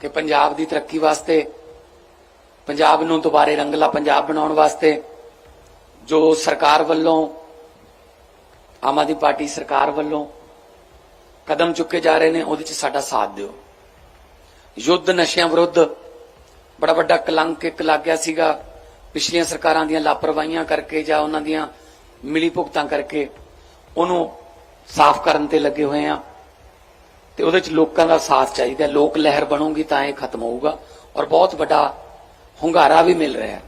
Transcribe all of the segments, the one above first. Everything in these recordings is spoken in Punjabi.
ਕਿ ਪੰਜਾਬ ਦੀ ਤਰੱਕੀ ਵਾਸਤੇ, ਪੰਜਾਬ ਨੂੰ ਦੁਬਾਰੇ ਰੰਗਲਾ ਪੰਜਾਬ ਬਣਾਉਣ ਵਾਸਤੇ ਜੋ ਸਰਕਾਰ ਵੱਲੋਂ, ਆਮ ਆਦਮੀ ਪਾਰਟੀ ਸਰਕਾਰ ਵੱਲੋਂ ਕਦਮ ਚੁੱਕੇ ਜਾ ਰਹੇ ਨੇ, ਉਹਦੇ 'ਚ ਸਾਡਾ ਸਾਥ ਦਿਓ। ਯੁੱਧ ਨਸ਼ਿਆਂ ਵਿਰੁੱਧ ਬੜਾ ਵੱਡਾ ਕਲੰਕ ਇੱਕ ਲੱਗ ਗਿਆ ਸੀਗਾ, ਪਿਛਲੀਆਂ ਸਰਕਾਰਾਂ ਦੀਆਂ ਲਾਪਰਵਾਹੀਆਂ ਕਰਕੇ ਜਾਂ ਉਹਨਾਂ ਦੀਆਂ ਮਿਲੀ ਭੁਗਤਾਂ ਕਰਕੇ, ਉਹਨੂੰ ਸਾਫ਼ ਕਰਨ ਤੇ ਲੱਗੇ ਹੋਏ ਆ। ਤੇ ਉਹਦੇ ਚ ਲੋਕਾਂ ਦਾ ਸਾਥ ਚਾਹੀਦਾ। ਲੋਕ ਲਹਿਰ ਬਣੂਗੀ ਤਾਂ ਇਹ ਖਤਮ ਹੋਊਗਾ ਔਰ ਬਹੁਤ ਵੱਡਾ ਹੁੰਗਾਰਾ ਵੀ ਮਿਲ ਰਿਹਾ ਹੈ।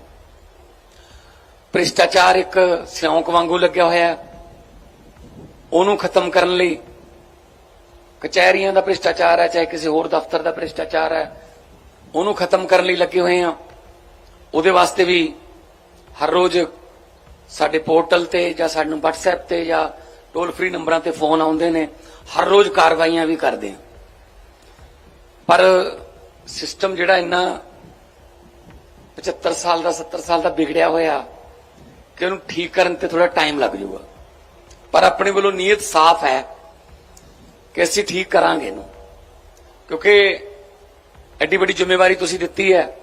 ਭ੍ਰਿਸ਼ਟਾਚਾਰ ਇੱਕ ਸਿਉਂਕ ਵਾਂਗੂ ਲੱਗਿਆ ਹੋਇਆ ਹੈ। ਉਹਨੂੰ ਖਤਮ ਕਰਨ ਲਈ ਕਚਹਿਰੀਆਂ ਦਾ ਭ੍ਰਿਸ਼ਟਾਚਾਰ ਹੈ, ਚਾਹੇ ਕਿਸੇ ਹੋਰ ਦਫ਼ਤਰ ਦਾ ਭ੍ਰਿਸ਼ਟਾਚਾਰ ਹੈ, ਉਹਨੂੰ ਖਤਮ ਕਰਨ ਲਈ ਲੱਗੇ ਹੋਏ ਆ ਉਹਦੇ ਵਾਸਤੇ ਵੀ ਹਰ ਰੋਜ਼ ਸਾਡੇ ਪੋਰਟਲ ਤੇ ਜਾਂ ਸਾਨੂੰ WhatsApp ਤੇ ਜਾਂ ਟੋਲ ਫ੍ਰੀ ਨੰਬਰਾਂ ਤੇ ਫੋਨ ਆਉਂਦੇ ਨੇ। ਹਰ ਰੋਜ਼ ਕਾਰਵਾਈਆਂ ਵੀ ਕਰਦੇ ਹਾਂ ਪਰ ਸਿਸਟਮ ਜਿਹੜਾ ਇੰਨਾ 75 ਸਾਲ ਦਾ 70 ਸਾਲ ਦਾ ਵਿਗੜਿਆ ਹੋਇਆ ਕਿ ਉਹਨੂੰ ਠੀਕ ਕਰਨ ਤੇ ਥੋੜਾ ਟਾਈਮ ਲੱਗ ਜਾਊਗਾ। ਪਰ ਆਪਣੇ ਵੱਲੋਂ ਨੀਅਤ ਸਾਫ਼ ਹੈ ਕਿ ਅਸੀਂ ਠੀਕ ਕਰਾਂਗੇ ਇਹਨੂੰ। ਕਿਉਂਕਿ ਐਡੀ ਵੱਡੀ ਜ਼ਿੰਮੇਵਾਰੀ ਤੁਸੀਂ ਦਿੱਤੀ ਹੈ।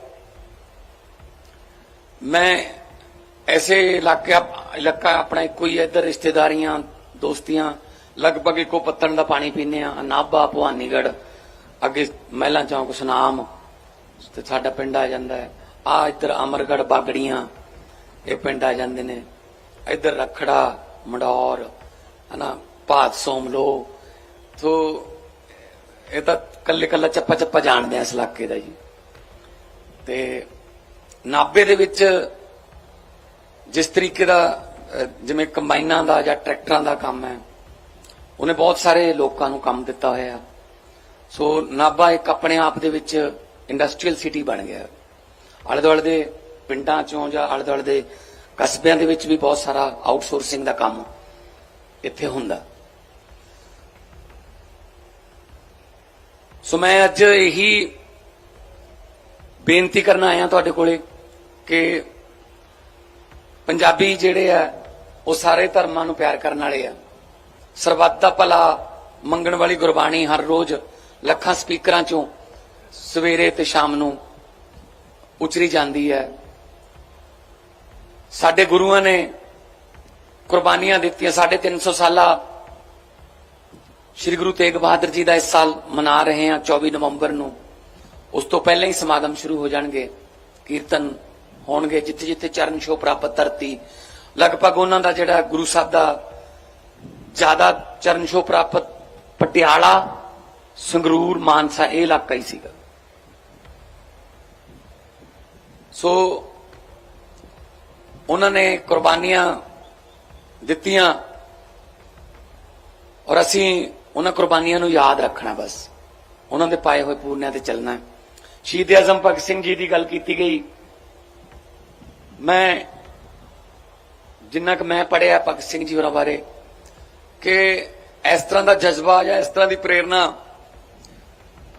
ਮੈਂ ਐਸੇ ਇਲਾਕੇ, ਇਲਾਕਾ ਆਪਣਾ ਇੱਕੋ ਹੀ ਹੈ, ਇੱਧਰ ਰਿਸ਼ਤੇਦਾਰੀਆਂ, ਦੋਸਤੀਆਂ ਲਗਭਗ ਇੱਕੋ ਪੱਤਣ ਦਾ ਪਾਣੀ ਪੀਂਦੇ ਆ ਨਾਭਾ, ਭਵਾਨੀਗੜ੍ਹ। ਅੱਗੇ ਮਹਿਲਾ ਚੌਂਕ ਸੁਨਾਮ, ਤੇ ਸਾਡਾ ਪਿੰਡ ਆ ਜਾਂਦਾ ਹੈ। ਆ ਇੱਧਰ ਅਮਰਗੜ੍ਹ ਬਾਗੜੀਆਂ, ਇਹ ਪਿੰਡ ਆ ਜਾਂਦੇ ਨੇ। ਇੱਧਰ ਰਖੜਾ, ਮੰਡੌਰ, ਹਨਾ ਭਾਤ ਸੋਮਲੋ। ਸੋ ਇਹ ਤਾਂ ਕੱਲੇ ਕੱਲਾ ਚੱਪਾ ਚੱਪਾ ਜਾਣਦੇ ਆ ਇਸ ਇਲਾਕੇ ਦਾ ਜੀ। ਤੇ ਨਾਬੇ ਦੇ ਵਿੱਚ ਜਿਸ ਤਰੀਕੇ ਦਾ ਜਿਵੇਂ ਕੰਬਾਈਨਾਂ ਦਾ ਜਾਂ ਟਰੈਕਟਰਾਂ ਦਾ ਕੰਮ ਹੈ ਉਹਨੇ ਬਹੁਤ ਸਾਰੇ ਲੋਕਾਂ ਨੂੰ ਕੰਮ ਦਿੱਤਾ ਹੋਇਆ। ਸੋ ਨਾਭਾ ਇੱਕ ਆਪਣੇ ਆਪ ਦੇ ਵਿੱਚ ਇੰਡਸਟਰੀਅਲ ਸਿਟੀ ਬਣ ਗਿਆ। ਆਲੇ ਦੁਆਲੇ ਦੇ ਪਿੰਡਾਂ ਚੋਂ ਜਾਂ ਆਲੇ ਦੁਆਲੇ ਦੇ ਕਸਬਿਆਂ ਦੇ ਵਿੱਚ ਵੀ ਬਹੁਤ ਸਾਰਾ ਆਊਟਸੋਰਸਿੰਗ ਦਾ ਕੰਮ ਇੱਥੇ ਹੁੰਦਾ। ਸੋ ਮੈਂ ਅੱਜ ਇਹੀ ਬੇਨਤੀ ਕਰਨ ਆਇਆ ਤੁਹਾਡੇ ਕੋਲੇ ਕਿ ਪੰਜਾਬੀ ਜਿਹੜੇ ਆ, ਉਹ ਸਾਰੇ ਧਰਮਾਂ ਨੂੰ ਪਿਆਰ ਕਰਨ ਵਾਲੇ ਆ। ਸਰਬੱਤ ਦਾ ਭਲਾ ਮੰਗਣ ਵਾਲੀ ਗੁਰਬਾਣੀ ਹਰ ਰੋਜ਼ ਲੱਖਾਂ ਸਪੀਕਰਾਂ ਚੋਂ ਸਵੇਰੇ ਤੇ ਸ਼ਾਮ ਨੂੰ ਉਚਰੀ ਜਾਂਦੀ ਹੈ। ਸਾਡੇ ਗੁਰੂਆਂ ਨੇ ਕੁਰਬਾਨੀਆਂ ਦਿੱਤੀਆਂ। ਸਾਡੇ 300 ਸਾਲਾ ਸ੍ਰੀ ਗੁਰੂ ਤੇਗ ਬਹਾਦਰ ਜੀ ਦਾ ਇਸ ਸਾਲ ਮਨਾ ਰਹੇ ਹਾਂ 24 ਨਵੰਬਰ ਨੂੰ। ਉਸ ਤੋਂ ਪਹਿਲਾਂ ਹੀ ਸਮਾਗਮ ਸ਼ੁਰੂ ਹੋ ਜਾਣਗੇ, ਕੀਰਤਨ ਹੋਣਗੇ ਜਿੱਥੇ ਜਿੱਥੇ ਚਰਨ ਛੋਹ ਪ੍ਰਾਪਤ ਧਰਤੀ। ਲਗਭਗ ਉਹਨਾਂ ਦਾ ਜਿਹੜਾ ਗੁਰੂ ਸਾਹਿਬ ਦਾ ਜ਼ਿਆਦਾ ਚਰਨ ਛੋਹ ਪ੍ਰਾਪਤ ਪਟਿਆਲਾ, ਸੰਗਰੂਰ, ਮਾਨਸਾ, ਇਹ ਇਲਾਕਾ ਹੀ ਸੀਗਾ। ਸੋ ਉਹਨਾਂ ਨੇ ਕੁਰਬਾਨੀਆਂ ਦਿੱਤੀਆਂ ਔਰ ਅਸੀਂ ਉਹਨਾਂ ਕੁਰਬਾਨੀਆਂ ਨੂੰ ਯਾਦ ਰੱਖਣਾ ਬਸ। ਉਹਨਾਂ ਦੇ ਪਾਏ ਹੋਏ ਪੂਰਨਿਆਂ ਤੇ ਚੱਲਣਾ। ਹੈ ਸ਼ਹੀਦ ਆਜ਼ਮ ਭਗਤ ਸਿੰਘ ਜੀ ਦੀ ਗੱਲ ਕੀਤੀ ਗਈ। ਮੈਂ ਜਿੰਨਾ ਕਿ ਮੈਂ ਪੜਿਆ ਭਗਤ ਸਿੰਘ ਜੀ ਹੋਰਾਂ ਬਾਰੇ ਕਿ ਇਸ ਤਰ੍ਹਾਂ ਦਾ ਜਜ਼ਬਾ ਜਾਂ ਇਸ ਤਰ੍ਹਾਂ ਦੀ ਪ੍ਰੇਰਣਾ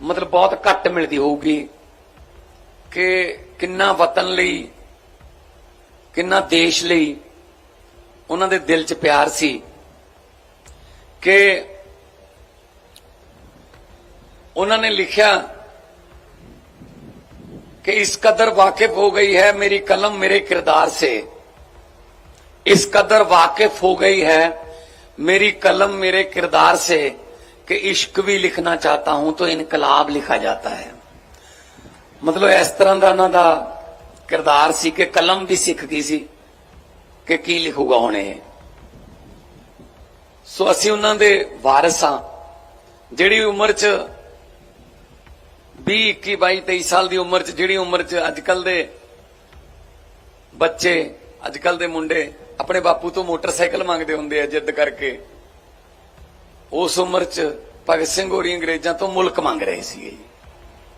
ਮਤਲਬ ਬਹੁਤ ਘੱਟ ਮਿਲਦੀ ਹੋਊਗੀ ਕਿ ਕਿੰਨਾ ਵਤਨ ਲਈ ਕਿੰਨਾ ਦੇਸ਼ ਲਈ ਉਹਨਾਂ ਦੇ ਦਿਲ 'ਚ ਪਿਆਰ ਸੀ ਕਿ ਉਹਨਾਂ ਨੇ ਲਿਖਿਆ कि इस कदर वाकिफ हो गई है मेरी कलम मेरे किरदार से इस कदर वाकिफ हो गई है मेरी कलम मेरे किरदार से कि इश्क भी लिखना चाहता हूं तो इनकलाब लिखा जाता है ਮਤਲਬ ਇਸ ਤਰ੍ਹਾਂ ਦਾ ਉਹਨਾਂ ਦਾ ਕਿਰਦਾਰ ਸੀ ਕਿ ਕਲਮ ਵੀ ਸਿੱਖ ਗਈ ਸੀ ਕਿ ਕੀ ਲਿਖੂਗਾ ਹੁਣ ਇਹ ਸੋ ਅਸੀਂ ਉਹਨਾਂ ਦੇ ਵਾਰਿਸ ਹਾਂ ਜਿਹੜੀ ਉਮਰ 'ਚ 20 21 22 23 ਸਾਲ ਦੀ ਉਮਰ 'ਚ ਜਿਹੜੀ ਉਮਰ 'ਚ ਅੱਜਕੱਲ ਦੇ ਬੱਚੇ ਅੱਜ ਅੱਜਕੱਲ ਦੇ ਮੁੰਡੇ ਆਪਣੇ ਬਾਪੂ ਤੋਂ ਮੋਟਰਸਾਈਕਲ ਮੰਗਦੇ ਹੁੰਦੇ ਆ ਜਿੱਦ ਕਰਕੇ। ਉਸ ਉਮਰ 'ਚ ਭਗਤ ਸਿੰਘ ਹੋਰੀ ਅੰਗਰੇਜ਼ਾਂ ਤੋਂ ਮੁਲਕ ਮੰਗ ਰਹੇ ਸੀ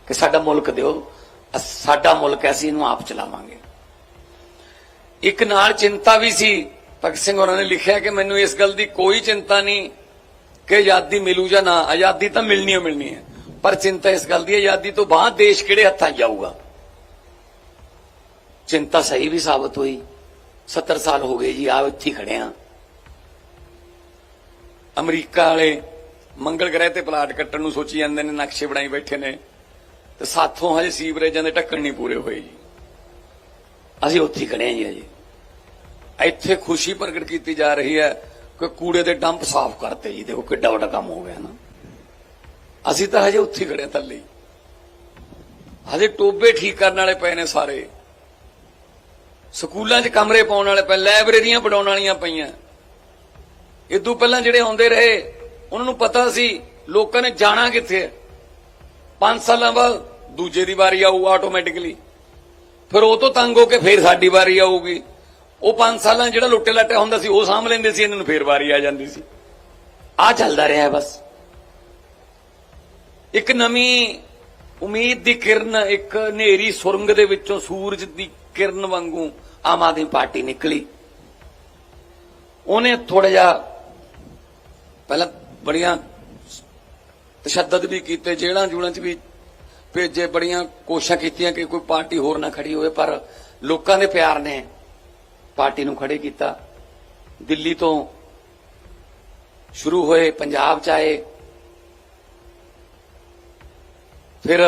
ਕਿ ਸਾਡਾ ਮੁਲਕ ਦਿਓ ਸਾਡਾ ਮੁਲਕ ਹੈ, ਅਸੀਂ ਇਹਨੂੰ ਆਪ ਚਲਾਵਾਂਗੇ। ਇੱਕ ਨਾਲ ਚਿੰਤਾ ਵੀ ਸੀ ਭਗਤ ਸਿੰਘ ਹੋਰਾਂ ਨੇ ਲਿਖਿਆ ਕਿ ਮੈਨੂੰ ਇਸ ਗੱਲ ਦੀ ਕੋਈ ਚਿੰਤਾ ਨਹੀਂ ਕਿ ਆਜ਼ਾਦੀ ਮਿਲੂ ਜਾਂ ਨਾ। ਆਜ਼ਾਦੀ ਤਾਂ ਮਿਲਣੀ ਓ ਮਿਲਣੀ ਹੈ। ਪਰ ਚਿੰਤਾ ਇਸ ਗੱਲ ਦੀ ਆਜ਼ਾਦੀ ਤੋਂ ਬਾਅਦ ਦੇਸ਼ ਕਿਹੜੇ ਹੱਥਾਂ 'ਚ ਜਾਊਗਾ? ਚਿੰਤਾ ਸਹੀ ਵੀ ਸਾਬਤ ਹੋਈ। 70 ਸਾਲ ਹੋ ਗਏ ਜੀ ਆ ਇੱਥੇ ਖੜੇ ਆ ਅਮਰੀਕਾ ਵਾਲੇ ਮੰਗਲ ਗ੍ਰਹਿ ਤੇ ਪਲਾਟ ਕੱਟਣ ਨੂੰ ਸੋਚੀ ਜਾਂਦੇ ਨੇ, ਨਕਸ਼ੇ ਬਣਾਈ ਬੈਠੇ ਨੇ। ਤੇ ਸਾਥੋਂ ਹਜੇ ਸੀਵਰੇਜਾਂ ਦੇ ਢੱਕਣ ਨਹੀਂ ਪੂਰੇ ਹੋਏ ਜੀ। ਅਸੀਂ ਉੱਥੇ ਖੜੇ ਹਾਂ ਜੀ ਅਜੇ ਇੱਥੇ ਖੁਸ਼ੀ ਪ੍ਰਗਟ ਕੀਤੀ ਜਾ ਰਹੀ ਹੈ ਕਿ ਕੂੜੇ ਦੇ ਡੰਪ ਸਾਫ਼ ਕਰਤੇ ਜੀ। ਦੇਖੋ ਕਿੱਡਾ ਵੱਡਾ ਕੰਮ ਹੋ ਗਿਆ ਨਾ। ਅਸੀਂ ਤਾਂ ਹਜੇ ਉੱਥੇ ਖੜੇ ਹਾਂ ਥੱਲੇ ਹਜੇ ਟੋਬੇ ਠੀਕ ਕਰਨ ਵਾਲੇ ਪਏ ਨੇ ਸਾਰੇ। ਸਕੂਲਾਂ 'ਚ ਕਮਰੇ ਪਾਉਣ ਵਾਲੇ ਪਏ ਲਾਇਬ੍ਰੇਰੀਆਂ ਬਣਾਉਣ ਵਾਲੀਆਂ ਪਈਆਂ। ਇਦੋਂ ਪਹਿਲਾਂ ਜਿਹੜੇ ਆਉਂਦੇ ਰਹੇ, ਉਹਨਾਂ ਨੂੰ ਪਤਾ ਸੀ, ਲੋਕਾਂ ਨੇ ਜਾਣਾ ਕਿੱਥੇ ਹੈ। 5 ਸਾਲਾਂ ਬਾਅਦ ਦੂਜੇ ਦੀ ਵਾਰੀ ਆਊ ਆਟੋਮੈਟਿਕਲੀ ਫਿਰ ਉਹ ਤੋਂ ਤੰਗ ਹੋ ਕੇ ਫਿਰ ਸਾਡੀ ਵਾਰੀ ਆਊਗੀ। ਉਹ 5 ਸਾਲਾਂ ਜਿਹੜਾ ਲੁੱਟੇ ਲੱਟੇ ਹੁੰਦਾ ਸੀ, ਉਹ ਸਾਂਭ ਲੈਂਦੇ ਸੀ, ਇਹਨਾਂ ਨੂੰ ਫਿਰ ਵਾਰੀ ਆ ਜਾਂਦੀ ਸੀ। ਆ ਚੱਲਦਾ ਰਿਹਾ ਬਸ। ਇੱਕ ਨਵੀਂ ਉਮੀਦ ਦੀ ਕਿਰਨ, ਇੱਕ ਹਨੇਰੀ ਸੁਰੰਗ ਦੇ ਵਿੱਚੋਂ ਸੂਰਜ ਦੀ ਕਿਰਨ ਵਾਂਗੂ ਆਮ ਆਦਮੀ ਪਾਰਟੀ ਨਿਕਲੀ। ਉਹਨੇ ਥੋੜਾ ਜਿਹਾ ਪਹਿਲਾਂ ਬੜੀਆਂ ਤਸ਼ੱਦਦ ਵੀ ਕੀਤੇ, ਜੇਲ੍ਹਾਂ ਜੂਲਾਂ 'ਚ ਵੀ ਭੇਜੇ, ਬੜੀਆਂ ਕੋਸ਼ਿਸ਼ਾਂ ਕੀਤੀਆਂ ਕਿ ਕੋਈ ਪਾਰਟੀ ਹੋਰ ਨਾ ਖੜੀ ਹੋਵੇ, ਪਰ ਲੋਕਾਂ ਦੇ ਪਿਆਰ ਨੇ ਪਾਰਟੀ ਨੂੰ ਖੜੇ ਕੀਤਾ। ਦਿੱਲੀ ਤੋਂ ਸ਼ੁਰੂ ਹੋਏ, ਪੰਜਾਬ ਚ ਆਏ। ਫਿਰ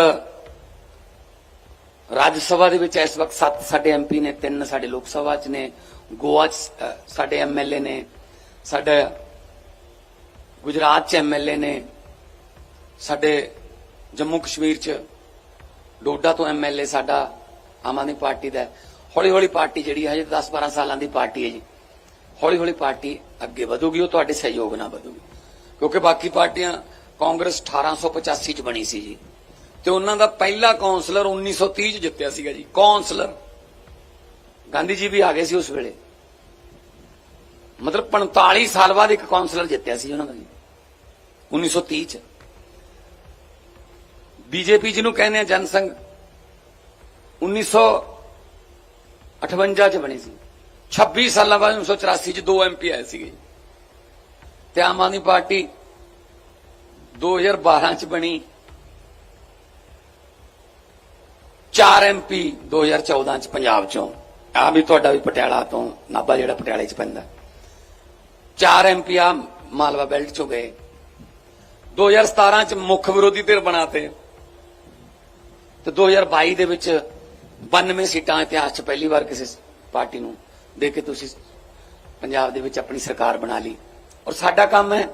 ਰਾਜ ਸਭਾ ਦੇ ਵਿੱਚ ਇਸ ਵਕਤ ਸੱਤ ਸਾਡੇ ਐਮਪੀ ਨੇ ਤਿੰਨ ਸਾਡੇ ਲੋਕ ਸਭਾ ਚ ਨੇ ਗੋਆ ਚ ਅ, ਸਾਡੇ ਐਮਐਲਏ ਨੇ ਸਾਡਾ ਗੁਜਰਾਤ ਚ ਐਮਐਲਏ ਨੇ ਸਾਡੇ ਜੰਮੂ ਕਸ਼ਮੀਰ ਚ ਡੋਡਾ ਤੋਂ ਐਮਐਲਏ ਸਾਡਾ ਆਮ ਆਦਮੀ ਪਾਰਟੀ ਦਾ ਹੌਲੀ ਹੌਲੀ ਪਾਰਟੀ ਜਿਹੜੀ ਹੈ ਹਜੇ 10 12 ਸਾਲਾਂ ਦੀ ਪਾਰਟੀ ਹੈ ਜੀ। ਹੌਲੀ ਹੌਲੀ ਪਾਰਟੀ ਅੱਗੇ ਵਧੂਗੀ ਉਹ ਤੁਹਾਡੇ ਸਹਿਯੋਗ ਨਾਲ ਵਧੂਗੀ। ਕਿਉਂਕਿ ਬਾਕੀ ਪਾਰਟੀਆਂ ਕਾਂਗਰਸ 1885 ਚ ਬਣੀ ਸੀ ਜੀ। ਤੇ ਉਹਨਾਂ ਦਾ ਪਹਿਲਾ ਕਾਉਂਸਲਰ 1930 ਚ ਜਿੱਤਿਆ ਸੀਗਾ ਜੀ ਕਾਉਂਸਲਰ ਗਾਂਧੀ ਜੀ ਵੀ ਆ ਗਏ ਸੀ ਉਸ ਵੇਲੇ। ਮਤਲਬ 45 ਸਾਲ ਬਾਅਦ ਇੱਕ ਕਾਉਂਸਲਰ ਜਿੱਤਿਆ ਸੀ ਉਹਨਾਂ ਦਾ ਜੀ 1930 ਚ। ਬੀਜੇਪੀ ਜਿਹਨੂੰ ਕਹਿੰਦੇ ਆ ਜਨਸੰਘ 1958 ਚ ਬਣੀ ਸੀ। 26 ਸਾਲਾਂ ਬਾਅਦ 1984 ਚ ਦੋ ਐਮਪੀ ਆਏ ਸੀਗੇ ਤੇ ਆਮ ਆਦਮੀ ਪਾਰਟੀ 2012 ਚ ਬਣੀ। 4 ਐਮਪੀ 2014 ਚ ਪੰਜਾਬ ਚੋਂ। ਆ ਵੀ ਤੁਹਾਡਾ ਵੀ ਪਟਿਆਲਾ ਤੋਂ ਨਾਭਾ ਜਿਹੜਾ ਪਟਿਆਲੇ ਚ ਪੈਂਦਾ। 4 ਐਮਪੀ ਆ ਮਾਲਵਾ ਬੈਲਟ ਚੋਂ ਗਏ। 2017 ਚ ਮੁੱਖ ਵਿਰੋਧੀ ਧਿਰ ਬਣਾਤੇ ਤੇ। 2022 ਦੇ ਵਿੱਚ 92 ਸੀਟਾਂ ਇਤਿਹਾਸ 'ਚ ਪਹਿਲੀ ਵਾਰ ਕਿਸੇ ਪਾਰਟੀ ਨੂੰ ਦੇ ਕੇ ਤੁਸੀਂ ਪੰਜਾਬ ਦੇ ਵਿੱਚ ਆਪਣੀ ਸਰਕਾਰ ਬਣਾ ਲਈ। ਔਰ ਸਾਡਾ ਕੰਮ ਹੈ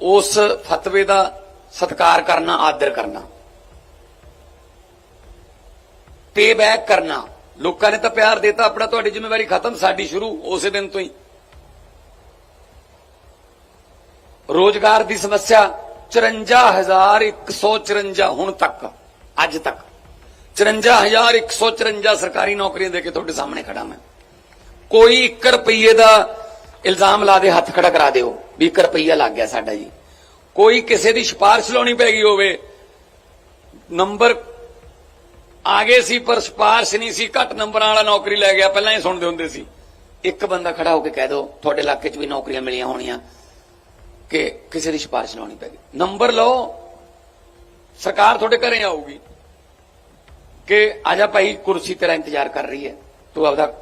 ਉਸ ਫਤਵੇ ਦਾ ਸਤਿਕਾਰ ਕਰਨਾ, ਆਦਰ ਕਰਨਾ। ਪੇ ਬੈਕ ਕਰਨਾ। ਲੋਕਾਂ ਨੇ ਤਾਂ ਪਿਆਰ ਦਿੱਤਾ, ਆਪਣਾ ਤੁਹਾਡੀ ਜ਼ਿੰਮੇਵਾਰੀ ਖਤਮ, ਸਾਡੀ ਸ਼ੁਰੂ, ਉਸੇ ਦਿਨ ਤੋਂ ਹੀ। ਰੋਜ਼ਗਾਰ ਦੀ ਸਮੱਸਿਆ 54154 ਹੁਣ ਤੱਕ, ਅੱਜ ਤੱਕ। 54154 ਸਰਕਾਰੀ ਨੌਕਰੀਆਂ ਦੇ ਕੇ ਤੁਹਾਡੇ ਸਾਹਮਣੇ ਖੜਾ ਮੈਂ। ਕੋਈ 1 ਰੁਪਏ ਦਾ ਇਲਜ਼ਾਮ ਲਾ ਦੇ, ਹੱਥ ਖੜਾ ਕਰਾ ਦਿਓ, ਵੀ 1 ਰੁਪਈਆ ਲੱਗ ਗਿਆ ਸਾਡਾ ਜੀ। ਕੋਈ ਕਿਸੇ ਦੀ ਸਿਫਾਰਿਸ਼ ਲਾਉਣੀ ਪੈ ਗਈ ਹੋਵੇ, ਨੰਬਰ ਆ ਗਏ ਸੀ ਪਰ ਸਿਫਾਰਿਸ਼ ਨਹੀਂ ਸੀ, ਘੱਟ ਨੰਬਰਾਂ ਵਾਲਾ ਨੌਕਰੀ ਲੈ ਗਿਆ, ਪਹਿਲਾਂ ਹੀ ਸੁਣਦੇ ਹੁੰਦੇ ਸੀ। ਇੱਕ ਬੰਦਾ ਖੜਾ ਹੋ ਕੇ ਕਹਿ ਦੋ, ਤੁਹਾਡੇ ਇਲਾਕੇ 'ਚ ਵੀ ਨੌਕਰੀਆਂ ਮਿਲੀਆਂ ਹੋਣੀਆਂ, ਕਿ ਕਿਸੇ ਦੀ ਸਿਫਾਰਿਸ਼ ਲਾਉਣੀ ਪੈ ਗਈ। ਨੰਬਰ ਲਓ, ਸਰਕਾਰ ਤੁਹਾਡੇ ਘਰੇ ਆਊਗੀ ਕਿ ਆਜਾ ਭਾਈ, ਕੁਰਸੀ ਤੇਰਾ ਇੰਤਜ਼ਾਰ ਕਰ ਰਹੀ ਹੈ, ਤੂੰ ਆਪਦਾ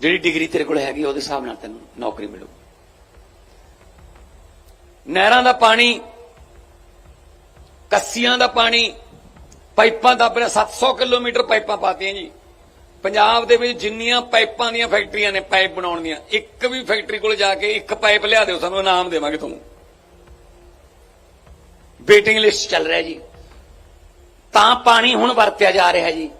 ਜਿਹੜੀ ਡਿਗਰੀ ਤੇਰੇ ਕੋਲ ਹੈਗੀ, ਉਹਦੇ ਹਿਸਾਬ ਨਾਲ ਤੈਨੂੰ ਨੌਕਰੀ ਮਿਲੂ ਨਹਿਰਾਂ ਦਾ ਪਾਣੀ, ਕੱਸੀਆਂ ਦਾ ਪਾਣੀ ਪਾਈਪਾਂ ਦਾ ਆਪਣੇ 700 ਕਿਲੋਮੀਟਰ ਪਾਈਪਾਂ ਪਾਤੀਆਂ ਜੀ। ਪੰਜਾਬ ਦੇ ਵਿੱਚ ਜਿੰਨੀਆਂ ਪਾਈਪਾਂ ਦੀਆਂ ਫੈਕਟਰੀਆਂ ਨੇ ਪਾਈਪ ਬਣਾਉਣ ਦੀਆਂ, ਇੱਕ ਵੀ ਫੈਕਟਰੀ ਕੋਲ ਜਾ ਕੇ ਇੱਕ ਪਾਈਪ ਲਿਆ ਦਿਓ, ਸਾਨੂੰ ਇਨਾਮ ਦੇਵਾਂਗੇ ਤੁਹਾਨੂੰ। ਵੇਟਿੰਗ ਲਿਸਟ ਚੱਲ ਰਿਹਾ ਜੀ। ਤਾਂ ਪਾਣੀ ਹੁਣ ਵਰਤਿਆ ਜਾ ਰਿਹਾ ਜੀ।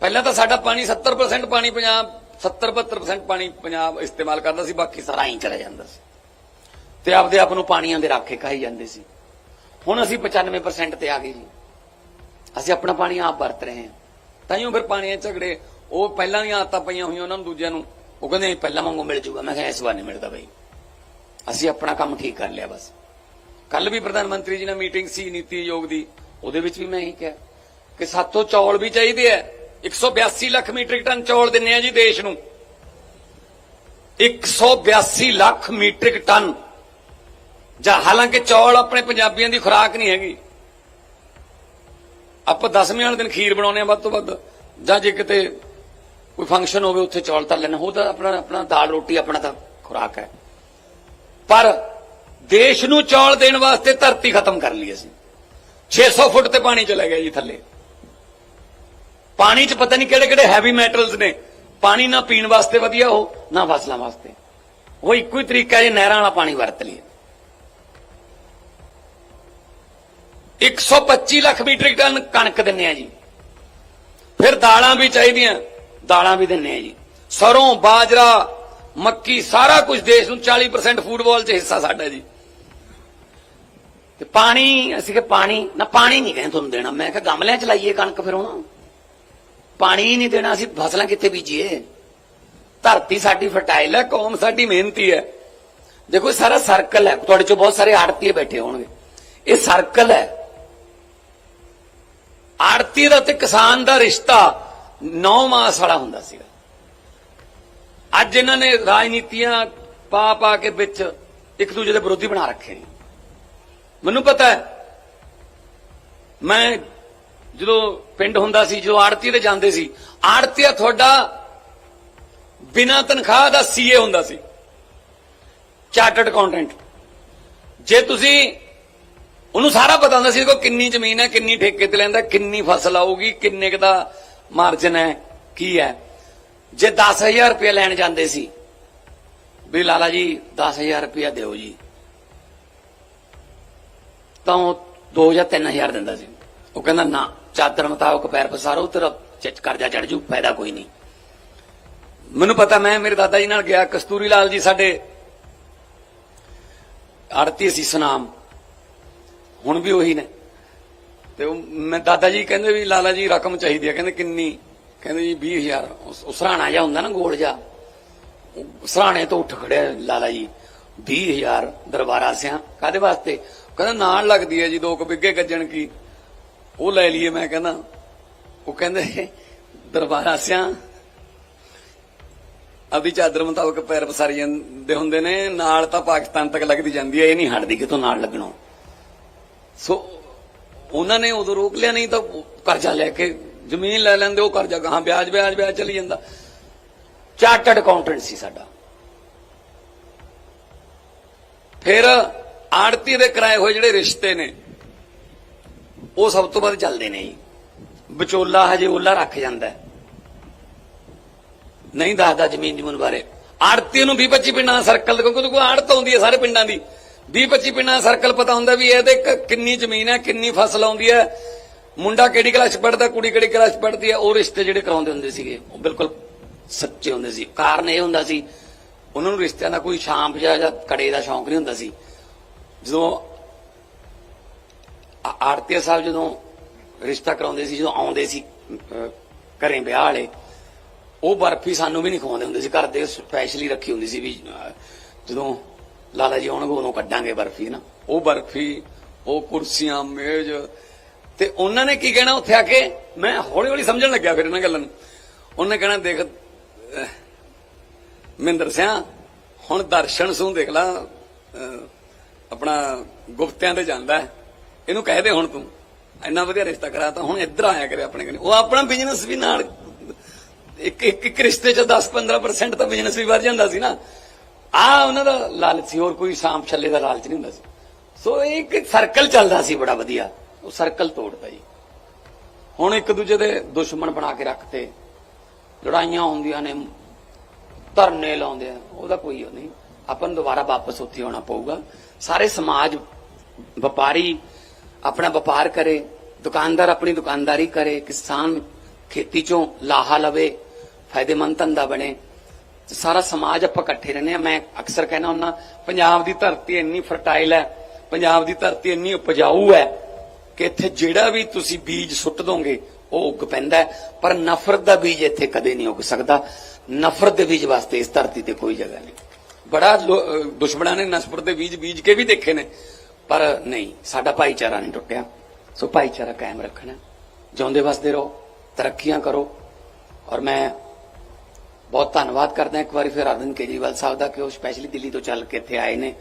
ਪਹਿਲਾਂ ਤਾਂ ਸਾਡਾ ਪਾਣੀ 70% ਪਾਣੀ ਪੰਜਾਬ 70-72% ਪਾਣੀ ਪੰਜਾਬ ਇਸਤੇਮਾਲ ਕਰਦਾ ਸੀ, ਬਾਕੀ ਸਾਰਾ ਹੀ ਚਲਾ ਜਾਂਦਾ ਸੀ। ਤੇ ਆਪਦੇ ਆਪ ਨੂੰ ਪਾਣੀਆਂ ਦੇ ਰਾਖੇ ਕਹੀ ਜਾਂਦੇ ਸੀ। ਹੁਣ ਅਸੀਂ 95% ਤੇ ਆ ਗਏ ਜੀ। ਅਸੀਂ ਆਪਣਾ ਪਾਣੀ ਆਪ ਵਰਤ ਰਹੇ ਹਾਂ। ਤਾਂ ਤਾਈਓ ਫਿਰ ਪਾਣੀਆਂ 'ਚ ਝਗੜੇ, ਉਹ ਪਹਿਲਾਂ ਦੀਆਂ ਆਦਤਾਂ ਪਈਆਂ ਹੋਈਆਂ ਉਹਨਾਂ ਨੂੰ, ਦੂਜਿਆਂ ਨੂੰ, ਉਹ ਕਹਿੰਦੇ ਪਹਿਲਾਂ ਵਾਂਗੂ ਮਿਲ ਜੂਗਾ। ਮੈਂ ਕਿਹਾ ਇਸ ਵਾਰ ਨਹੀਂ ਮਿਲਦਾ ਬਈ। ਅਸੀਂ ਆਪਣਾ ਕੰਮ ਠੀਕ ਕਰ ਲਿਆ ਬਸ। ਕੱਲ ਵੀ ਪ੍ਰਧਾਨ ਮੰਤਰੀ ਜੀ ਨਾਲ ਮੀਟਿੰਗ ਸੀ, ਨੀਤੀ ਆਯੋਗ ਦੀ। ਉਹਦੇ ਵਿੱਚ ਵੀ ਮੈਂ ਇਹੀ ਕਿਹਾ ਕਿ ਸਾਤੋਂ ਚੌਲ ਵੀ ਚਾਹੀਦੇ ਆ। 182 ਲੱਖ ਮੀਟ੍ਰਿਕ ਟਨ ਚੌਲ ਦਿੰਨੇ ਆ ਜੀ ਦੇਸ਼ ਨੂੰ। 182 ਲੱਖ ਮੀਟ੍ਰਿਕ ਟਨ। ਜਾਂ ਹਾਲਾਂਕਿ ਚੌਲ ਆਪਣੇ ਪੰਜਾਬੀਆਂ ਦੀ ਖੁਰਾਕ ਨਹੀਂ ਹੈਗੀ। ਆਪਾਂ ਦਸਵੇਂ ਵਾਲੇ ਦਿਨ ਖੀਰ ਬਣਾਉਨੇ ਆ ਵੱਧ ਤੋਂ ਵੱਧ। ਜਾਂ ਜੇ ਕਿਤੇ ਕੋਈ ਫੰਕਸ਼ਨ ਹੋਵੇ, ਉੱਥੇ ਚੌਲ ਤਰ ਲੈਣਾ ਤਾਂ ਆਪਣਾ ਆਪਣਾ ਦਾਲ ਰੋਟੀ, ਆਪਣਾ ਤਾਂ ਖੁਰਾਕ ਹੈ। ਪਰ ਦੇਸ਼ ਨੂੰ ਚੌਲ ਦੇਣ ਵਾਸਤੇ ਧਰਤੀ ਖਤਮ ਕਰ ਲਈ ਅਸੀਂ। 600 ਫੁੱਟ ਤੇ ਪਾਣੀ ਚਲਾ ਗਿਆ ਜੀ ਥੱਲੇ। ਪਾਣੀ 'ਚ ਪਤਾ ਨਹੀਂ ਕਿਹੜੇ ਕਿਹੜੇ ਹੈਵੀ ਮੈਟਲਸ ਨੇ। ਪਾਣੀ ਨਾ ਪੀਣ ਵਾਸਤੇ ਵਧੀਆ ਹੋ ਨਾ ਫਸਲਾਂ ਵਾਸਤੇ। ਉਹ ਇੱਕੋ ਹੀ ਤਰੀਕਾ ਜੇ ਨਹਿਰਾਂ ਵਾਲਾ ਪਾਣੀ ਵਰਤ ਲਈਏ। 125 ਲੱਖ ਮੀਟ੍ਰਿਕ ਟਨ ਕਣਕ ਦਿੰਨੇ ਆ ਜੀ। ਫਿਰ ਦਾਲਾਂ ਵੀ ਚਾਹੀਦੀਆਂ, ਦਾਲਾਂ ਵੀ ਦਿੰਨੇ ਆ ਜੀ। ਸਰੋਂ, ਬਾਜਰਾ, ਮੱਕੀ, ਸਾਰਾ ਕੁਝ ਦੇਸ਼ ਨੂੰ 40% ਫੂਡ 'ਚ ਹਿੱਸਾ ਸਾਡਾ ਜੀ। ਤੇ ਪਾਣੀ, ਅਸੀਂ ਕਿ ਪਾਣੀ, ਨਾ ਪਾਣੀ ਨਹੀਂ ਕਹਿੰਦੇ ਤੁਹਾਨੂੰ ਦੇਣਾ। ਮੈਂ ਕਿਹਾ ਗਮਲਿਆਂ 'ਚ ਲਾਈਏ ਕਣਕ ਫਿਰ ਹੁਣ। ਪਾਣੀ ਨਹੀਂ ਦੇਣਾ, ਅਸੀਂ ਫਸਲਾਂ ਕਿੱਥੇ ਬੀਜੀਏ? ਧਰਤੀ ਸਾਡੀ ਫਰਟਾਈਲ ਹੈ, ਕੌਮ ਸਾਡੀ ਮਿਹਨਤੀ ਹੈ। ਦੇਖੋ ਇਹ ਸਾਰਾ ਸਰਕਲ ਹੈ। ਤੁਹਾਡੇ ਚੋਂ ਬਹੁਤ ਸਾਰੇ ਆੜਤੀਏ ਬੈਠੇ ਹੋਣਗੇ। ਇਹ ਸਰਕਲ ਹੈ। ਆੜਤੀ ਦਾ ਤੇ ਕਿਸਾਨ ਦਾ ਰਿਸ਼ਤਾ 9 ਮਾਸ ਵਾਲਾ ਹੁੰਦਾ ਸੀਗਾ। ਅੱਜ ਇਹਨਾਂ ਨੇ ਰਾਜਨੀਤੀਆਂ ਪਾ ਪਾ ਕੇ ਵਿੱਚ ਇੱਕ ਦੂਜੇ ਦੇ ਵਿਰੋਧੀ ਬਣਾ ਰੱਖੇ ਨੇ। ਮੈਨੂੰ ਪਤਾ ਹੈ, ਮੈਂ ਜਦੋਂ ਪਿੰਡ ਹੁੰਦਾ ਸੀ, ਜਦੋਂ ਆੜਤੀ ਤੇ ਜਾਂਦੇ ਸੀ ਆੜਤੀਆ ਤੁਹਾਡਾ ਬਿਨਾਂ ਤਨਖਾਹ ਦਾ ਸੀਏ ਹੁੰਦਾ ਸੀ। Chartered accountant. ਜੇ ਤੁਸੀਂ ਉਹਨੂੰ ਸਾਰਾ ਪਤਾ ਹੁੰਦਾ ਸੀ ਕੋ ਕਿੰਨੀ ਜ਼ਮੀਨ ਹੈ, ਕਿੰਨੀ ਠੇਕੇ ਤੇ ਲੈਂਦਾ, ਕਿੰਨੀ ਫਸਲ ਆਊਗੀ, ਕਿੰਨੇ ਕੁ ਦਾ ਮਾਰਜਨ ਹੈ, ਕੀ ਹੈ। ਜੇ 10000 ਰੁਪਏ ਲੈਣ ਜਾਂਦੇ ਸੀ, ਵੀ ਲਾਲਾ ਜੀ 10000 ਰੁਪਏ ਦਿਓ ਜੀ। ਤਾਂ ਉਹ 2 ਜਾਂ 3000 ਦਿੰਦਾ ਸੀ। ਉਹ ਕਹਿੰਦਾ, ਨਾ, ਚਾਦਰ ਮੁਤਾਬਕ ਪੈਰ ਪਸਾਰੋ, ਤੇਰਾ ਚਿੱਚ ਕਰਜ਼ਾ ਚੜ ਜੂ, ਫਾਇਦਾ ਕੋਈ ਨਹੀਂ। ਮੈਨੂੰ ਪਤਾ, ਮੈਂ, ਮੇਰੇ ਦਾਦਾ ਜੀ ਨਾਲ ਗਿਆ, ਕਸਤੂਰੀ ਲਾਲ ਜੀ ਸਾਡੇ, ਆੜਤੀ ਸੀ ਸੁਨਾਮ ਹੁਣ ਵੀ ਉਹੀ ਨੇ। ਤੇ ਉਹ ਮੈਂ ਦਾਦਾ ਜੀ ਕਹਿੰਦੇ ਵੀ ਲਾਲਾ ਜੀ ਰਕਮ ਚਾਹੀਦੀ ਹੈ ਕਹਿੰਦੇ ਕਿੰਨੀ? ਕਹਿੰਦੇ ਜੀ 20000 ਉਸ ਉਸ ਸਰਾਣਾ ਜਾ ਹੁੰਦਾ ਨਾ ਗੋਲ ਜਾ ਸਰਾਣੇ ਤੋਂ ਉੱਠ ਖੜਿਆ ਲਾਲਾ ਜੀ। 20000 ਦਰਬਾਰਾ ਸਿਆਂ। ਕਾਦੇ ਵਾਸਤੇ? ਕਹਿੰਦਾ ਨਾਲ ਲੱਗਦੀ ਹੈ ਜੀ ਦੋ ਕੁ ਬਿੱਗੇ ਗੱਜਣ ਕੀ। ਉਹ ਲੈ ਲਈਏ ਮੈਂ ਕਹਿੰਦਾ। ਉਹ ਕਹਿੰਦੇ ਦਰਬਾਰਾ ਸਿਆਂ। ਅਭੀ ਚਾਦਰ ਮੁਤਾਬਕ ਪੈਰ ਪਸਾਰੀ ਜਾਂਦੇ ਹੁੰਦੇ ਨੇ। ਨਾਲ ਤਾਂ ਪਾਕਿਸਤਾਨ ਤੱਕ ਲੱਗਦੀ ਜਾਂਦੀ ਹੈ ਇਹ ਨਹੀਂ ਹਟਦੀ ਕਿਤੋਂ ਨਾਲ ਲੱਗਣੋਂ। ਸੋ, ਉਹਨਾਂ ਨੇ ਉਦੋਂ ਰੋਕ ਲਿਆ, ਨਹੀਂ ਤਾਂ ਕਰਜ਼ਾ ਲੈ ਕੇ ਜ਼ਮੀਨ ਲੈ ਲੈਂਦੇ, ਉਹ ਕਰਜ਼ਾ ਗਾਹਾਂ ਵਿਆਜ ਵਿਆਜ ਵਿਆਜ ਚਲੀ ਜਾਂਦਾ। ਚਾਰਟਰਡ ਅਕਾਊਂਟੈਂਟ ਸੀ ਸਾਡਾ। ਫਿਰ ਆੜਤੀ ਦੇ ਕਰਾਏ ਹੋਏ ਜਿਹੜੇ ਰਿਸ਼ਤੇ ਨੇ, ਉਹ ਸਭ ਤੋਂ ਵੱਧ ਚੱਲਦੇ ਨੇ ਜੀ। ਵਿਚੋਲਾ ਹਜੇ ਓਲਾ ਰੱਖ ਜਾਂਦਾ ਨਹੀਂ ਦੱਸਦਾ ਜ਼ਮੀਨ ਜਮੂਨ ਬਾਰੇ। ਆੜਤੀ ਨੂੰ 20 25 ਪਿੰਡਾਂ ਦਾ ਸਰਕਲ ਕਿਉਂਕਿ ਉਹਦੇ ਕੋਲ ਆੜਤ ਆਉਂਦੀ ਹੈ ਸਾਰੇ ਪਿੰਡਾਂ ਦੀ। 20 25 ਪਿੰਡਾਂ ਦਾ ਸਰਕਲ ਪਤਾ ਹੁੰਦਾ ਵੀ ਇਹਦੇ ਕਿੰਨੀ ਜ਼ਮੀਨ ਹੈ, ਕਿੰਨੀ ਫਸਲ ਆਉਂਦੀ ਹੈ। ਮੁੰਡਾ ਕਿਹੜੀ ਕਲਾਸ 'ਚ ਪੜਦਾ ਕੁੜੀ ਕਿਹੜੀ ਕਲਾਸ ਪੜਦੀ ਹੈ, ਉਹ ਰਿਸ਼ਤੇ ਜਿਹੜੇ ਕਰਾਉਂਦੇ ਹੁੰਦੇ ਸੀਗੇ, ਉਹ ਬਿਲਕੁਲ ਸੱਚੇ ਹੁੰਦੇ ਸੀ। ਕਾਰਨ ਇਹ ਹੁੰਦਾ ਸੀ, ਉਹਨਾਂ ਨੂੰ ਰਿਸ਼ਤਿਆਂ ਦਾ ਕੋਈ ਸ਼ਾਂਪ ਜਿਹਾ ਜਾਂ ਕੜੇ ਦਾ ਸ਼ੌਂਕ ਨਹੀਂ ਹੁੰਦਾ ਸੀ। ਜਦੋਂ ਆ- ਆੜਤੀਆ ਸਾਹਿਬ ਜਦੋਂ ਰਿਸ਼ਤਾ ਕਰਾਉਂਦੇ ਸੀ, ਜਦੋਂ ਆਉਂਦੇ ਸੀ ਘਰੇ ਵਿਆਹ ਵਾਲੇ, ਉਹ ਬਰਫੀ ਸਾਨੂੰ ਵੀ ਨਹੀਂ ਖਵਾਉਂਦੇ ਹੁੰਦੇ ਸੀ। ਘਰ ਦੇ ਸਪੈਸ਼ਲੀ ਰੱਖੀ ਹੁੰਦੀ ਸੀ ਵੀ ਜਦੋਂ ਲਾਲਾ ਜੀ ਆਉਣਗੇ ਉਦੋਂ ਕੱਢਾਂਗੇ ਬਰਫੀ ਨਾ? ਉਹ ਬਰਫੀ, ਉਹ ਕੁਰਸੀਆਂ, ਮੇਜ਼, ਤੇ ਉਹਨਾਂ ਨੇ ਕੀ ਕਹਿਣਾ ਉੱਥੇ ਆ ਕੇ? ਮੈਂ ਹੌਲੀ ਹੌਲੀ ਸਮਝਣ ਲੱਗਿਆ ਫਿਰ ਇਹਨਾਂ ਗੱਲਾਂ ਨੂੰ। ਉਹਨੇ ਕਹਿਣਾ, ਦੇਖ ਮਹਿੰਦਰ ਸਿਆ, ਹੁਣ ਦਰਸ਼ਨ ਸੂ ਦੇਖ ਲਾ ਆਪਣਾ ਗੁਪਤਿਆਂ ਤੇ ਜਾਂਦਾ ਇਹਨੂੰ ਕਹਿ ਦੇ ਹੁਣ ਤੂੰ। ਇੰਨਾ ਵਧੀਆ ਰਿਸ਼ਤਾ ਕਰਾਤਾ ਹੁਣ ਇੱਧਰ ਆਇਆ ਕਰੇ ਆਪਣੇ ਕੋਲ ਉਹ ਆਪਣਾ ਬਿਜ਼ਨਸ ਵੀ ਨਾਲ, ਇੱਕ ਇੱਕ ਰਿਸ਼ਤੇ ਚ 10-15% ਤਾਂ ਬਿਜ਼ਨਸ ਵੀ ਵੱਧ ਜਾਂਦਾ ਸੀ ਨਾ। ਆ ਉਹਨਾਂ ਦਾ ਲਾਲਚ ਸੀ, ਹੋਰ ਕੋਈ ਸਾਂਪ ਛੱਲੇ ਦਾ ਲਾਲਚ ਨਹੀਂ ਹੁੰਦਾ ਸੀ। ਸੋ ਇਹ ਇੱਕ ਸਰਕਲ ਚੱਲਦਾ ਸੀ ਬੜਾ ਵਧੀਆ, ਉਹ ਸਰਕਲ ਤੋੜਦਾ ਜੀ। ਹੁਣ ਇੱਕ ਦੂਜੇ ਦੇ ਦੁਸ਼ਮਣ ਬਣਾ ਕੇ ਰੱਖਤੇ। ਲੜਾਈਆਂ ਹੁੰਦੀਆਂ ਨੇ, ਧਰਨੇ ਲਾਉਂਦੇ ਆ, ਉਹਦਾ ਕੋਈ ਉਹ ਨਹੀਂ। ਆਪਾਂ ਨੂੰ ਦੁਬਾਰਾ ਵਾਪਸ ਉੱਥੇ ਆਉਣਾ ਪਊਗਾ। ਸਾਰੇ ਸਮਾਜ, ਵਪਾਰੀ ਆਪਣਾ ਵਪਾਰ ਕਰੇ, ਦੁਕਾਨਦਾਰ ਆਪਣੀ ਦੁਕਾਨਦਾਰੀ ਕਰੇ, ਕਿਸਾਨ ਖੇਤੀ ਚੋਂ ਲਾਹਾ ਲਵੇ, ਫਾਇਦੇਮੰਦ ਧੰਦਾ ਬਣੇ। ਸਾਰਾ ਸਮਾਜ ਆਪਾਂ ਇਕੱਠੇ ਰਹਿੰਦੇ ਆ ਮੈਂ ਅਕਸਰ ਕਹਿਣਾ ਹੁੰਦਾ, ਪੰਜਾਬ ਦੀ ਧਰਤੀ ਇੰਨੀ ਫਰਟਾਈਲ ਹੈ, ਪੰਜਾਬ ਦੀ ਧਰਤੀ ਇੰਨੀ ਉਪਜਾਊ ਹੈ ਕਿ ਇੱਥੇ ਜਿਹੜਾ ਵੀ ਤੁਸੀਂ ਬੀਜ ਸੁੱਟ ਦੋਗੇ, ਉਹ ਉੱਗ ਪੈਂਦਾ ਪਰ ਨਫ਼ਰਤ ਦਾ ਬੀਜ ਇੱਥੇ ਕਦੇ ਨਹੀਂ ਉੱਗ ਸਕਦਾ। ਨਫ਼ਰਤ ਦੇ ਬੀਜ ਵਾਸਤੇ ਇਸ ਧਰਤੀ ਤੇ ਕੋਈ ਜਗ੍ਹਾ ਨਹੀਂ। ਬੜਾ ਦੁਸ਼ਮਣਾਂ ਨੇ ਨਫ਼ਰਤ ਦੇ ਬੀਜ ਬੀਜ ਕੇ ਵੀ ਦੇਖੇ ਨੇ। ਪਰ ਨਹੀਂ, ਸਾਡਾ ਭਾਈਚਾਰਾ ਨਹੀਂ ਟੁੱਟਿਆ। ਸੋ ਭਾਈਚਾਰਾ ਕਾਇਮ ਰੱਖਣਾ ਜਿਉਂਦੇ ਵਸਦੇ ਰਹੋ, ਤਰੱਕੀਆਂ ਕਰੋ। ਔਰ ਮੈਂ ਬਹੁਤ ਧੰਨਵਾਦ ਕਰਦਾ ਇੱਕ ਵਾਰੀ ਫਿਰ ਅਰਵਿੰਦ ਕੇਜਰੀਵਾਲ ਸਾਹਿਬ ਦਾ ਕਿ ਉਹ ਸਪੈਸ਼ਲੀ ਦਿੱਲੀ ਤੋਂ ਚੱਲ ਕੇ ਇੱਥੇ ਆਏ ਨੇ,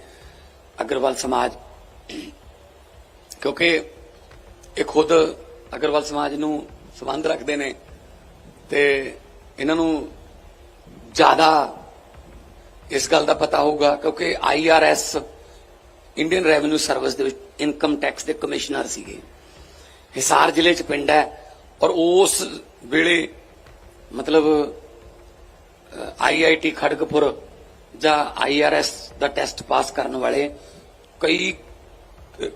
ਅਗਰਵਾਲ ਸਮਾਜ। ਕਿਉਂਕਿ ਇਹ ਖੁਦ ਅਗਰਵਾਲ ਸਮਾਜ ਨੂੰ ਸੰਬੰਧ ਰੱਖਦੇ ਨੇ ਤੇ ਇਹਨਾਂ ਨੂੰ ਜ਼ਿਆਦਾ ਇਸ ਗੱਲ ਦਾ ਪਤਾ ਹੋਊਗਾ ਕਿਉਂਕਿ ਆਈਆਰਐਸ ਇੰਡੀਅਨ ਰੈਵਨਿਊ ਸਰਵਿਸ ਦੇ ਵਿੱਚ ਇਨਕਮ ਟੈਕਸ ਦੇ ਕਮਿਸ਼ਨਰ ਸੀਗੇ। ਹਿਸਾਰ ਜ਼ਿਲ੍ਹੇ 'ਚ ਪਿੰਡ ਹੈ ਔਰ ਉਸ ਵੇਲੇ ਮਤਲਬ ਆਈਆਈਟੀ ਖੜਗਪੁਰ ਜਾਂ ਆਈਆਰਐਸ ਦਾ ਟੈਸਟ ਪਾਸ ਕਰਨ ਵਾਲੇ ਕਈ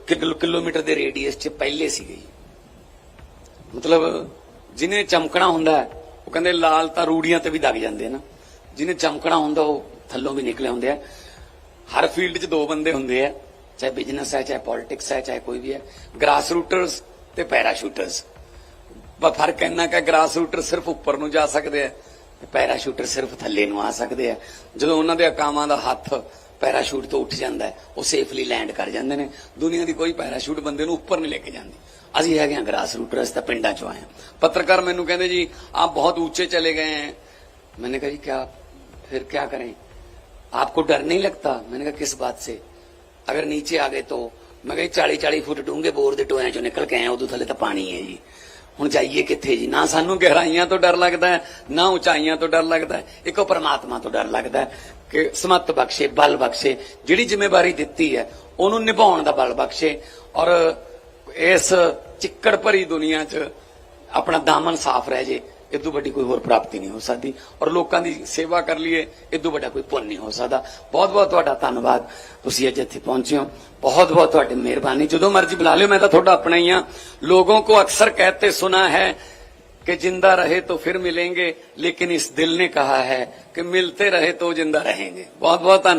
ਕਿਲੋਮੀਟਰ ਦੇ ਰੇਡੀਅਸ 'ਚ ਪਹਿਲੇ ਸੀਗੇ ਮਤਲਬ ਜਿਹਨੇ ਚਮਕਣਾ ਹੁੰਦਾ, ਉਹ ਕਹਿੰਦੇ ਲਾਲ ਤਾਂ ਰੂੜੀਆਂ ਤੇ ਵੀ ਦਗ ਜਾਂਦੇ ਆ ਨਾ। ਜਿਹਨੇ ਚਮਕਣਾ ਹੁੰਦਾ, ਉਹ ਥੱਲੋਂ ਵੀ ਨਿਕਲੇ ਹੁੰਦੇ ਆ। ਹਰ ਫੀਲਡ 'ਚ ਦੋ ਬੰਦੇ ਹੁੰਦੇ ਆ, ਚਾਹੇ ਬਿਜ਼ਨਸ ਹੈ, ਚਾਹੇ ਪੋਲਿਟਿਕਸ ਹੈ, ਚਾਹੇ ਕੋਈ ਵੀ ਹੈ। ਗ੍ਰਾਸ ਰੂਟਰਸ ਤੇ ਪੈਰਾਸ਼ੂਟਰਸ ਪਰ ਫ਼ਰਕ ਇੰਨਾ ਕਿ ਗ੍ਰਾਸ ਰੂਟਰ ਸਿਰਫ ਉੱਪਰ ਨੂੰ ਜਾ ਸਕਦੇ ਆ। ਤੇ ਪੈਰਾਸ਼ੂਟਰ ਸਿਰਫ ਥੱਲੇ ਨੂੰ ਆ ਸਕਦੇ ਆ। ਜਦੋਂ ਉਹਨਾਂ ਦੇ ਅਕਾਮਾਂ ਦਾ ਹੱਥ ਪੈਰਾਸ਼ੂਟ ਤੋਂ ਉੱਠ ਜਾਂਦਾ ਉਹ ਸੇਫਲੀ ਲੈਂਡ ਕਰ ਜਾਂਦੇ ਨੇ। ਦੁਨੀਆ ਦੀ ਕੋਈ ਪੈਰਾਸ਼ੂਟ ਬੰਦੇ ਨੂੰ ਉੱਪਰ ਨਹੀਂ ਲੈ ਕੇ ਜਾਂਦੀ। ਅਸੀਂ ਹੈਗੇ ਆ ਗ੍ਰਾਸ ਰੂਟਰਸ ਤਾਂ ਪਿੰਡਾਂ ਚੋਂ ਆਏ ਪੱਤਰਕਾਰ ਮੈਨੂੰ ਕਹਿੰਦੇ ਜੀ, ਆਪ ਬਹੁਤ ਉੱਚੇ ਚਲੇ ਗਏ ਹੈ। मैंने कहा जी क्या फिर क्या करें आपको डर नहीं लगता मैंने कहा किस बात से अगर नीचे आ गए तो मैं कही चाली चाली ਫੁੱਟ डूंगे ਬੋਰ ਦੇ टोया ਚੋਂ ਨਿਕਲ ਕੇ ਆਏ ਉਦੋਂ ਥੱਲੇ ਤਾਂ ਪਾਣੀ ਹੈ ਜੀ। ਹੁਣ ਜਾਈਏ ਕਿੱਥੇ ਜੀ? ਨਾ ਸਾਨੂੰ ਗਹਿਰਾਈਆਂ ਤੋਂ ਡਰ ਲੱਗਦਾ ਹੈ, ਨਾ ਉਚਾਈਆਂ ਤੋਂ ਡਰ ਲੱਗਦਾ ਹੈ, ਇੱਕੋ ਪਰਮਾਤਮਾ ਤੋਂ ਡਰ ਲੱਗਦਾ ਹੈ ਕਿ ਸਮਤ ਬਖਸ਼ੇ, ਬਲ ਬਖਸ਼ੇ, ਜਿਹੜੀ ਜ਼ਿੰਮੇਵਾਰੀ ਦਿੱਤੀ ਹੈ, ਉਹਨੂੰ ਨਿਭਾਉਣ ਦਾ ਬਲ ਬਖਸ਼ੇ ਔਰ ਇਸ ਚਿੱਕੜ ਭਰੀ ਦੁਨੀਆ 'ਚ ਆਪਣਾ ਦਾਮਨ ਸਾਫ਼ ਰਹਿ ਜੇ। ਇਦੋਂ ਵੱਡੀ ਕੋਈ ਹੋਰ ਪ੍ਰਾਪਤੀ ਨਹੀਂ ਹੋ ਸਕਦੀ ਔਰ ਲੋਕਾਂ ਦੀ ਸੇਵਾ ਕਰ ਲਈਏ, ਇਦੋਂ ਵੱਡਾ ਕੋਈ ਪੁੰਨ ਨਹੀਂ ਹੋ ਸਕਦਾ। ਬਹੁਤ ਬਹੁਤ ਤੁਹਾਡਾ ਧੰਨਵਾਦ। ਤੁਸੀਂ ਅੱਜ ਇੱਥੇ ਪਹੁੰਚੇ ਹੋ। ਬਹੁਤ ਬਹੁਤ ਤੁਹਾਡੀ ਮਿਹਰਬਾਨੀ। ਜਦੋਂ ਮਰਜ਼ੀ ਬੁਲਾ ਲਿਓ, ਮੈਂ ਤਾਂ ਤੁਹਾਡਾ ਆਪਣਾ ਹੀ ਆ ਲੋਕਾਂ ਕੋ ਅਕਸਰ ਕਹਤੇ ਸੁਣਾ ਹੈ ਕਿ ਜਿੰਦਾ ਰਹੇ तो ਫਿਰ मिलेंगे ਲੇਕਿਨ ਇਸ ਦਿਲ ਨੇ कहा ਹੈ ਕਿ ਮਿਲਤੇ ਰਹੇ तो ਜਿੰਦਾ ਰਹੇਗੇ। ਬਹੁਤ ਬਹੁਤ ਧੰਨਵਾਦ।